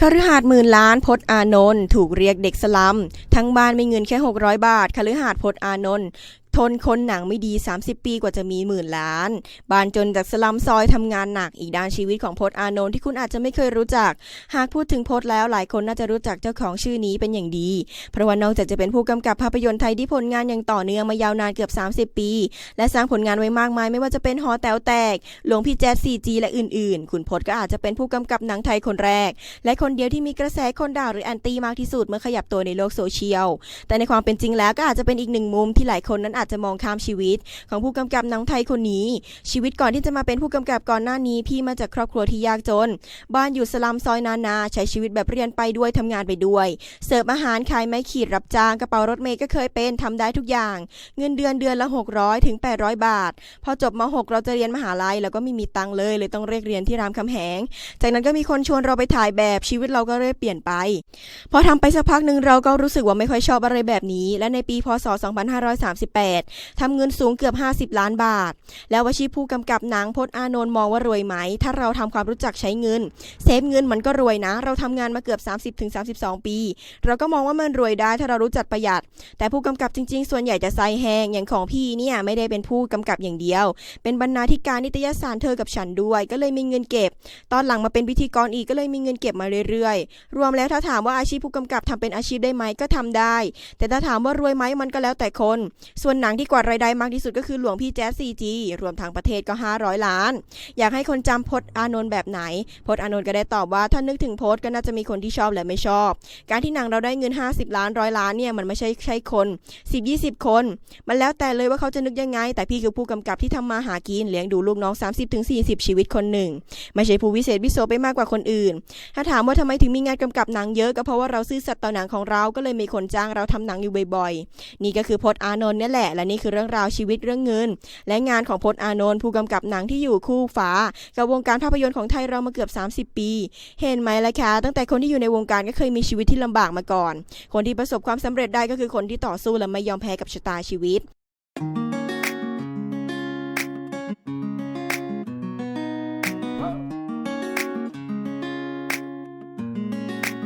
คฤหาสน์หมื่นล้านพศอานนท์ถูกเรียกเด็กสลัม ทั้งบ้านมีเงินแค่ 600 บาทคฤหาสน์พศอานนท์ ทนคนหนังไม่ดี 30 ปีกว่าจะมีหมื่นล้าน บานจนจากสลัมซอยทำงานหนักอีกด้านชีวิตของพจน์อานนท์ที่คุณอาจจะไม่เคยรู้จัก หากพูดถึงพจน์แล้วหลายคนน่าจะรู้จักเจ้าของชื่อนี้เป็นอย่างดี เพราะว่านอกจากจะเป็นผู้กำกับภาพยนตร์ไทยที่ผลงานอย่างต่อเนื่องมายาวนานเกือบ 30 ปี และสร้างผลงานไว้มากมายไม่ว่าจะเป็นหอแต๋วแตก หลวงพี่แจ๊ด 4G และอื่น ๆ คุณพจน์ก็อาจจะเป็นผู้กำกับหนังไทยคนแรก และคนเดียวที่มีกระแสคนด่าหรือแอนตี้มากที่สุดเมื่อขยับตัวในโลกโซเชียล แต่ในความเป็นจริงแล้วก็อาจจะเป็นอีกหนึ่งมุมที่หลายคนนั้นอาจจะมองข้ามชีวิต ของผู้กำกับหนังไทยคนนี้ ชีวิตก่อนที่จะมาเป็นผู้กำกับก่อนหน้านี้ พี่มาจากครอบครัวที่ยากจน บ้านอยู่สลัมซอยนานา ใช้ชีวิตแบบเรียนไปด้วยทำงานไปด้วย เสิร์ฟอาหารขายไม้ขีดรับจ้างกระเป๋ารถเมย์ก็เคยเป็นทำได้ทุกอย่าง เงินเดือนเดือนละ 600ถึง800 บาท พอจบม .6 เราจะเรียนมหาลัยแล้วก็ไม่มีตังเลยเลยต้องเรียกเรียนที่รามคำแหง จากนั้นก็มีคนชวนเราไปถ่ายแบบชีวิตเราก็เริ่มเปลี่ยนไป พอทำไปสักพักหนึ่งเราก็รู้สึกว่าไม่ค่อยชอบอะไรแบบนี้ และในปีพศ 2538ทำเงินสูงเกือบ 50 ล้านบาท แล้วอาชีพผู้กำกับหนังพจน์อานนท์มองว่ารวยไหม ถ้าเราทำความรู้จักใช้เงิน เซฟเงินมันก็รวยนะ เราทำงานมาเกือบ 30-32 ปี เราก็มองว่ามันรวยได้ถ้าเรารู้จักประหยัด แต่ผู้กำกับจริง ๆ ส่วนใหญ่จะไซแห้งอย่างของพี่เนี่ยไม่ได้เป็นผู้กำกับอย่างเดียว เป็นบรรณาธิการนิตยสารเธอกับฉันด้วย ก็เลยมีเงินเก็บ ตอนหลังมาเป็นพิธีกรอีกก็เลยมีเงินเก็บมาเรื่อยๆ รวมแล้วถ้าถามว่าอาชีพผู้กำกับทำเป็นอาชีพได้ไหมก็ทำได้ แต่ถ้าถามว่ารวยไหมมันก็แล้วแต่คน ส่วนหนังที่กวาดรายได้มากที่สุดก็คือหลวงพี่แจ๊ส 4G รวมทั้งประเทศก็ 500 ล้าน อยากให้คนจำพจน์อานนท์แบบไหน พจน์อานนท์ก็ได้ตอบว่าถ้านึกถึงพจน์ก็น่าจะมีคนที่ชอบและไม่ชอบ การที่หนังเราได้เงิน 50 ล้านร้อยล้านเนี่ยมันไม่ใช่ใช่คน 10-20 คน มันแล้วแต่เลยว่าเขาจะนึกยังไง แต่พี่คือผู้กำกับที่ทำมาหากินเลี้ยงดูลูกน้อง 30-40 ชีวิตคนหนึ่งไม่ใช่ผู้วิเศษวิโสไปมากกว่าคนอื่น ถ้าถามว่าทำไมถึงมีงานกำกับหนังเยอะก็เพราะว่าเราซื่อสัตย์ต่อหนังของเราก็เลยมีคนจ้างเราทำหนังอยู่บ่อยๆนี่ก็คือพจน์อานนท์นี่แหละและนี่คือเรื่องราวชีวิตเรื่องเงิน และงานของพจน์อานนท์ผู้กำกับหนังที่อยู่คู่ฟ้า กับวงการภาพยนตร์ของไทยเรามาเกือบ 30 ปี เห็นไหมล่ะคะตั้งแต่คนที่อยู่ในวงการก็เคยมีชีวิตที่ลำบากมาก่อน คนที่ประสบความสำเร็จได้ก็คือคนที่ต่อสู้และไม่ยอมแพ้กับชะตาชีวิต